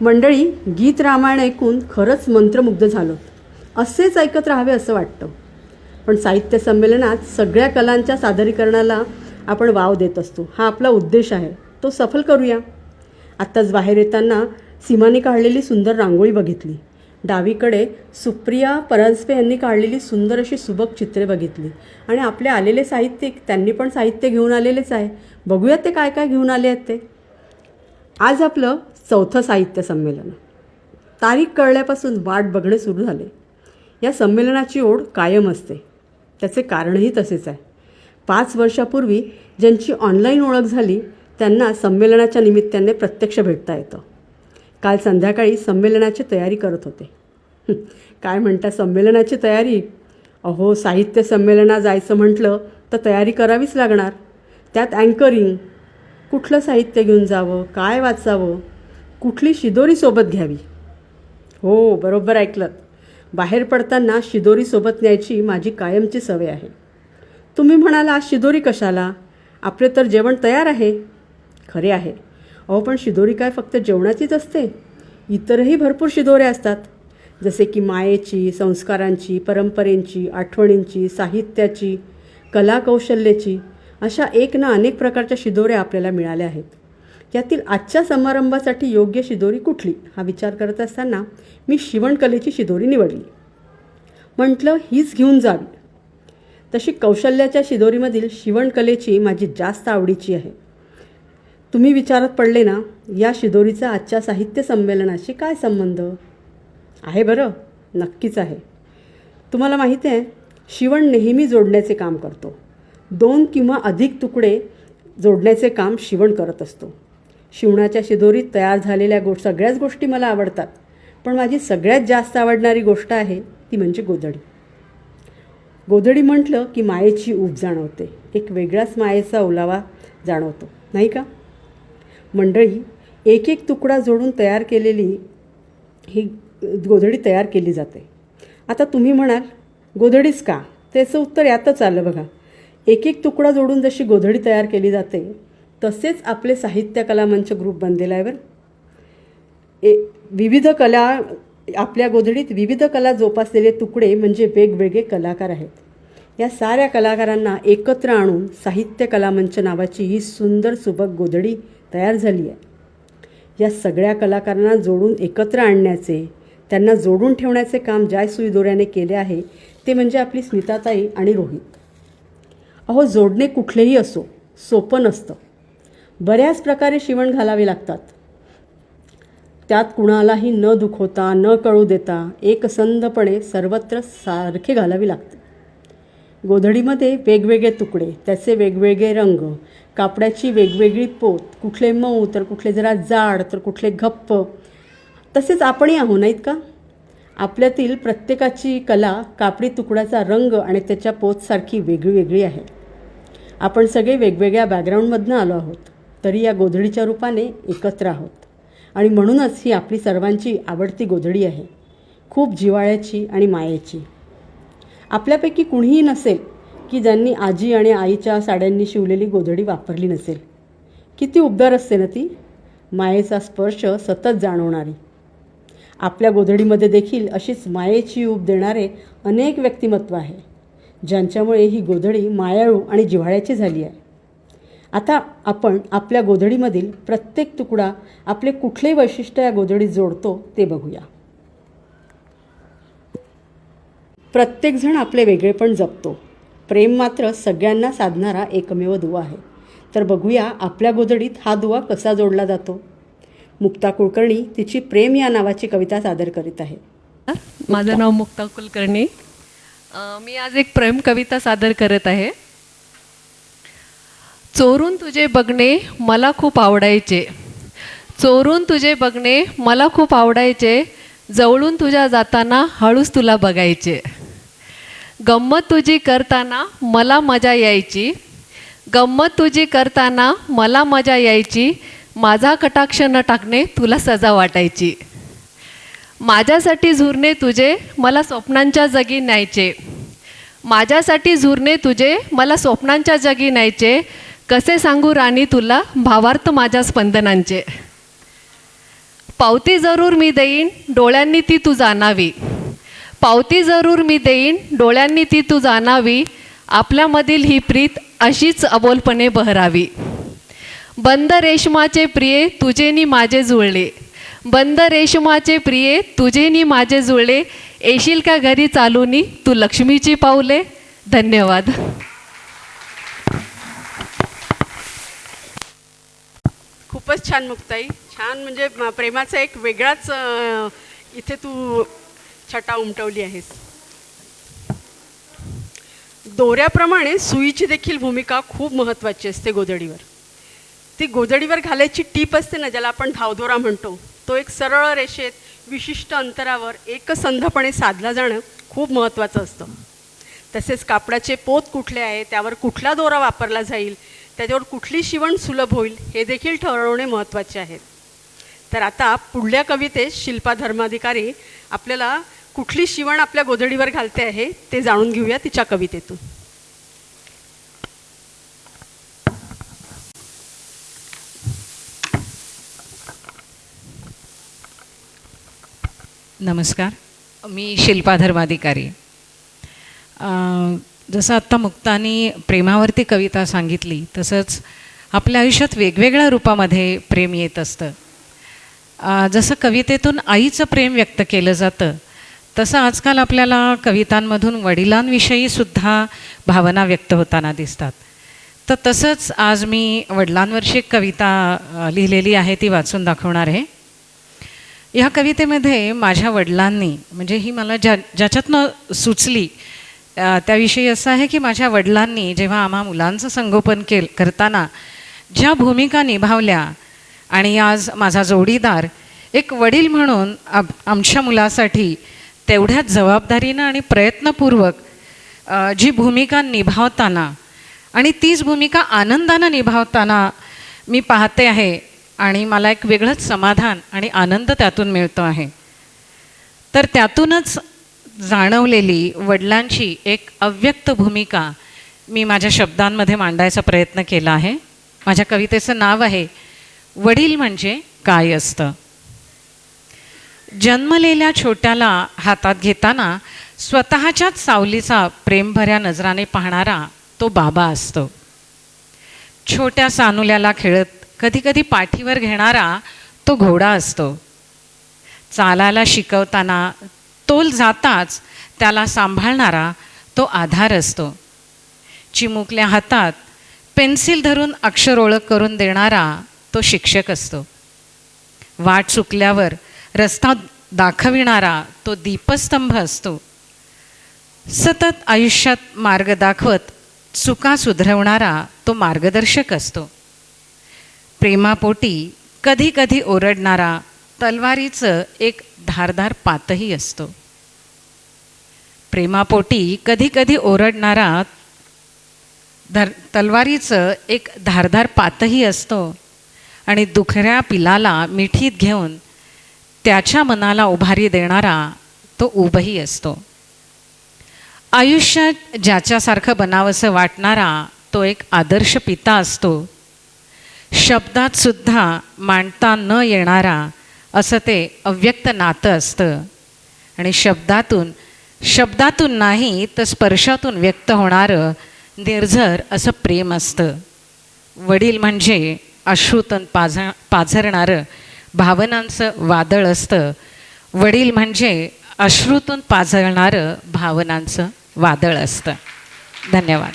मंडळी गीत रामायण ऐकून खरंच मंत्रमुग्ध झालो असेच ऐकत राहावे असं वाटतं. पण साहित्य संमेलनात सगळ्या कलांच्या सादरीकरणाला आपण वाव देत असतो. हा आपला उद्देश आहे. तो सफल करूया. आत्ताच बाहेर येताना सीमाने काढलेली सुंदर रांगोळी बघितली. डावीकडे सुप्रिया परांजपे यांनी काढलेली सुंदर अशी सुबक चित्रे बघितली. आणि आपले आलेले साहित्यिक त्यांनी पण साहित्य घेऊन आलेलेच आहे. बघूयात ते काय काय घेऊन आले आहेत ते. आज आपलं चौथं साहित्य संमेलन. तारीख कळल्यापासून वाट बघणे सुरू झाले. या संमेलनाची ओढ कायम असते. त्याचे कारणही तसेच आहे. पाच वर्षापूर्वी ज्यांची ऑनलाईन ओळख झाली त्यांना संमेलनाच्या निमित्ताने प्रत्यक्ष भेटता येतं. काल संध्याकाळी संमेलनाची तयारी करत होते. काय म्हणता संमेलनाची तयारी? अहो साहित्य संमेलनात जायचं म्हटलं तर तयारी करावीच लागणार. त्यात अँकरिंग. कुठलं साहित्य घेऊन जावं? काय वाचावं? कुठली शिदोरी सोबत घ्यावी? हो बरोबर ऐकलं. बाहेर पडताना शिदोरी सोबत न्यायची माझी कायमची सवय आहे. तुम्ही म्हणाला आज शिदोरी कशाला? आपले तर जेवण तयार आहे. खरे आहे. अहो पण शिदोरी काय फक्त जेवणाचीच असते? इतरही भरपूर शिदोऱ्या असतात. जसे की मायेची संस्कारांची परंपरेंची आठवणींची साहित्याची कलाकौशल्याची अशा एक ना अनेक प्रकारच्या शिदोऱ्या आपल्याला मिळाल्या आहेत. यातील आजच्या समारंभासाठी योग्य शिदोरी कुठली? हा विचार करत असताना मी शिवणकलेची शिदोरी निवडली. म्हटलं हीच घेऊन जावी. तशी कौशल्याच्या शिदोरीमधील शिवणकलेची माझी जास्त आवडीची आहे. तुम्ही विचारात पडले ना या शिदोरीचा आजच्या साहित्य संमेलनाशी काय संबंध? आहे बरं नक्कीच आहे. तुम्हाला माहिती आहे शिवण नेहमी जोडण्याचे काम करतो. दोन किंवा अधिक तुकडे जोडण्याचे काम शिवण करत असतो. शिवणाच्या शिदोरीत तयार झालेल्या गो सगळ्याच गोष्टी मला आवडतात. पण माझी सगळ्यात जास्त आवडणारी गोष्ट आहे ती म्हणजे गोधडी. गोधडी म्हटलं की मायेची ऊब जाणवते. एक वेगळाच मायेचा ओलावा जाणवतो. नाही का? मंडळी एक एक तुकडा जोडून तयार केलेली ही गोधडी तयार केली जाते. आता तुम्ही म्हणाल गोधडीच का? त्याचं उत्तर यातच आलं बघा. एक एक तुकडा जोडून जशी गोधडी तयार केली जाते तसेच आपले साहित्य कला मंच ग्रुप बनलेला आहे बरं. ए विविध कला आपल्या गोधडीत विविध कला जोपासलेले तुकडे म्हणजे वेगवेगळे कलाकार आहेत. या साऱ्या कलाकारांना एकत्र आणून साहित्य कलामंच नावाची ही सुंदर सुबक गोधडी तयार झाली आहे. या सगळ्या कलाकारांना जोडून एकत्र आणण्याचे त्यांना जोडून ठेवण्याचे काम ज्या सुईदोऱ्याने केले आहे ते म्हणजे आपली स्मिताताई आणि रोहित. अहो जोडणे कुठलेही असो सोपं नसतं. बऱ्याच प्रकारे शिवण घालावे लागतात. त्यात कुणालाही न दुखवता न कळू देता एकसंधपणे सर्वत्र सारखे घालावी लागते. गोधडीमध्ये वेगवेगळे तुकडे त्याचे वेगवेगळे रंग कापडाची वेगवेगळी पोत कुठले मऊ तर कुठले जरा जाड तर कुठले घप्प. तसेच आपणही आहो नाहीत का? आपल्यातील प्रत्येकाची कला कापडी तुकड्याचा रंग आणि त्याच्या पोतसारखी वेगळी वेगळी आहे. आपण सगळे वेगवेगळ्या बॅकग्राऊंडमधनं आलो आहोत. तरी या गोधडीच्या रूपाने एकत्र आहोत. आणि म्हणूनच ही आपली सर्वांची आवडती गोधडी आहे. खूप जिवाळ्याची आणि मायेची. आपल्यापैकी कुणीही नसेल की ज्यांनी आजी आणि आईच्या साड्यांनी शिवलेली गोधडी वापरली नसेल. किती उबदार असते ना ती? मायेचा स्पर्श सतत जाणवणारी. आपल्या गोधडीमध्ये देखील अशीच मायेची ऊब देणारे अनेक व्यक्तिमत्व आहे. ज्यांच्यामुळे ही गोधडी मायाळू आणि जिव्हाळ्याची झाली आहे. आता आपण आपल्या गोधडीमधील प्रत्येक तुकडा आपले कुठले वैशिष्ट्य या गोधडीत जोडतो ते बघूया. प्रत्येकजण आपले वेगळेपण जपतो. प्रेम मात्र सगळ्यांना साधणारा एकमेव दुवा आहे. तर बघूया आपल्या गोधडीत हा दुवा कसा जोडला जातो. मुक्ता कुलकर्णी तिची प्रेम या नावाची कविता सादर करीत आहे. माझं नाव मुक्ता कुलकर्णी. मी आज एक प्रेम कविता सादर करत आहे. चोरून तुझे बघणे मला खूप आवडायचे. चोरून तुझे बघणे मला खूप आवडायचे. जवळून तुझ्या जाताना हळूच तुला बघायचे. गंमत तुझी करताना मला मजा यायची. गंमत तुझी करताना मला मजा यायची. माझा कटाक्ष न टाकणे तुला सजा वाटायची. माझ्यासाठी झुरणे तुझे मला स्वप्नांच्या जगी न्यायचे. माझ्यासाठी झुरणे तुझे मला स्वप्नांच्या जगी न्यायचे. कसे सांगू राणी तुला भावार्थ माझ्या स्पंदनांचे? पावती जरूर मी देईन डोळ्यांनी ती तू जाणावी. पावती जरूर मी देईन डोळ्यांनी ती तू जाणावी. आपल्यामधील ही प्रीत अशीच अबोलपणे बहरावी. बंद रेशमाचे प्रिये तुझेनी माझे जुळले. बंद रेशमाचे प्रिये तुझेनी माझे जुळले. येशील का घरी चालूनी? तू लक्ष्मीची पावले धन्यवाद. खूपच छान मुक्ताई. छान म्हणजे प्रेमाचा एक वेगळाच इथे तू छटा उमटवली आहेस. दोऱ्याप्रमाणे सुईची देखील भूमिका खूप महत्त्वाची असते गोधडीवर. ती गोधडीवर घालायची टीप असते ना ज्याला आपण धावदोरा म्हणतो तो एक सरळ रेषेत विशिष्ट अंतरावर एकसंधपणे साधला जाणं खूप महत्त्वाचं असतं. तसेच कापडाचे पोत कुठले आहे त्यावर कुठला दोरा वापरला जाईल त्याच्यावर कुठली शिवण सुलभ होईल हे देखील ठरवणे महत्त्वाचे आहे. तर आता पुढल्या कवितेत शिल्पा धर्माधिकारी आपल्याला कुठली शिवण आपल्या गोधडीवर घालते आहे ते जाणून घेऊया तिच्या कवितेतून. नमस्कार मी शिल्पा धर्माधिकारी जसं आत्ता मुक्तानी प्रेमावरती कविता सांगितली तसंच आपल्या आयुष्यात वेगवेगळ्या रूपामध्ये प्रेम येत असतं. जसं कवितेतून आईचं प्रेम व्यक्त केलं जातं तसं आजकाल आपल्याला कवितांमधून वडिलांविषयी सुद्धा भावना व्यक्त होताना दिसतात. तर तसंच आज मी वडिलांवरची एक कविता लिहिलेली आहे ती वाचून दाखवणार आहे. ह्या कवितेमध्ये माझ्या वडिलांनी म्हणजे ही मला ज्या ज्याच्यातनं सुचली त्याविषयी असं आहे की माझ्या वडिलांनी जेव्हा आम्हा मुलांचं संगोपन केल करताना ज्या भूमिका निभावल्या आणि आज माझा जोडीदार एक वडील म्हणून आमच्या मुलासाठी तेवढ्याच जबाबदारीनं आणि प्रयत्नपूर्वक जी भूमिका निभावताना आणि तीच भूमिका आनंदानं निभावताना मी पाहते आहे आणि मला एक वेगळंच समाधान आणि आनंद त्यातून मिळतो आहे. तर त्यातूनच जाणवलेली वडिलांची एक अव्यक्त भूमिका मी माझ्या शब्दांमध्ये मांडायचा प्रयत्न केला आहे. माझ्या कवितेचं नाव आहे वडील म्हणजे काय असतं? जन्मलेल्या छोट्याला हातात घेताना स्वतःच्याच सावलीचा प्रेमभऱ्या नजराने पाहणारा तो बाबा असतो. छोट्या सानुल्याला खेळत कधीकधी पाठीवर घेणारा तो घोडा असतो. चालायला शिकवताना तोल जाताच त्याला सांभाळणारा तो आधार असतो. चिमुकल्या हातात पेन्सिल धरून अक्षर ओळख करून देणारा तो शिक्षक असतो. वाट चुकल्यावर रस्ता दाखविणारा तो दीपस्तंभ असतो. सतत आयुष्यात मार्ग दाखवत चुका सुधरवणारा तो मार्गदर्शक असतो. प्रेमापोटी कधी कधी ओरडणारा तलवारीचं एक धारधार पातही असतो. प्रेमापोटी कधी कधी ओरडणारा धर तलवारीचं एक धारधार पातही असतो आणि दुखऱ्या पिलाला मिठीत घेऊन त्याच्या मनाला उभारी देणारा तो उभही असतो. आयुष्यात ज्याच्यासारखं बनावंसं वाटणारा तो एक आदर्श पिता असतो. शब्दात सुद्धा मांडता न येणारा असं ते अव्यक्त नातं असतं. आणि शब्दातून शब्दातून नाही तर स्पर्शातून व्यक्त होणारं निर्झर असं प्रेम असतं. वडील म्हणजे अश्रुतन पाझ पाझरणारं भावनांचं वादळ असतं. वडील म्हणजे अश्रूतून पाझरणारं भावनांचं वादळ असतं. धन्यवाद.